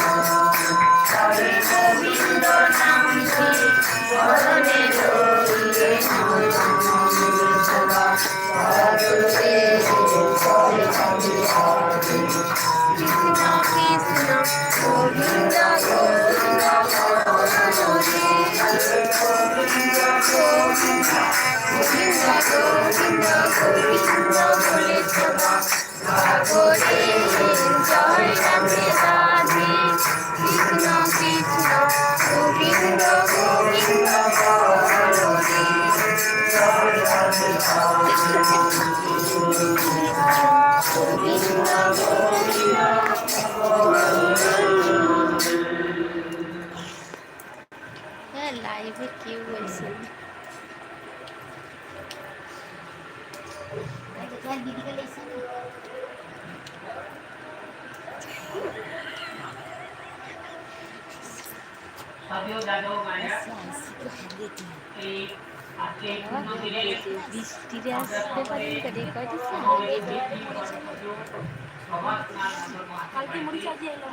হ্যাঁ লাইভে কেউ বলছে বৃষ্টিরে আসতে পারি ধর্ম কালকে মুড়ি সাজিয়ে এলাম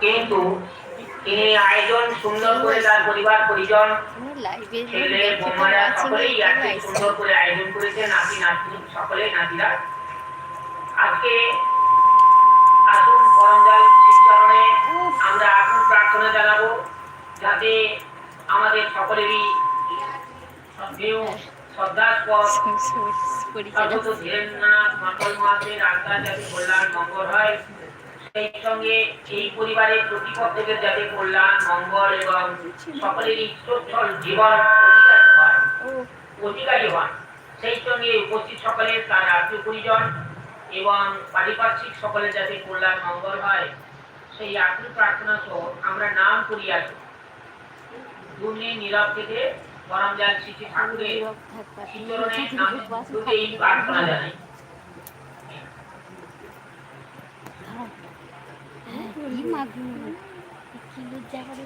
কিন্তু তিনি আয়োজন সুন্দর করে তার পরিবার পরিজন ছেলে বোমারা সকলেই আজকে সুন্দর করে আয়োজন করেছে নাতি নাতনি সকলে নাতিরা। আজকে আসুন পরমজাল শিবচরণে আমরা এখন প্রার্থনা জানাব যাতে আমাদের সকলেরই শ্রদ্ধাস্পদ পরিচয় স্বাগত ধীরেন্দ্রনাথ মন্ডল মহাশয়ের আত্মা যাতে কল্যাণ মঙ্গল হয়। সেই সঙ্গে এই পরিবারের প্রতিপক্ষদের যাতে কল্যাণ মঙ্গল এবং সকলেরই সচ্ছল জীবন অধিকার হয় অধিকারী হন সেই সঙ্গে উপস্থিত সকলের তার আত্মীয় পরিজন এবং পারিপার্শ্বিক সকলের যাতে কল্যাণ মঙ্গল হয় সেই আকুল প্রার্থনা সহ আমরা নাম করি আসি। দুর্নি নীরব থেকে পরমজাল শ্রী ঠাকুরের দুটেই প্রার্থনা জানাই। মাগুর। কি লজ্জা করে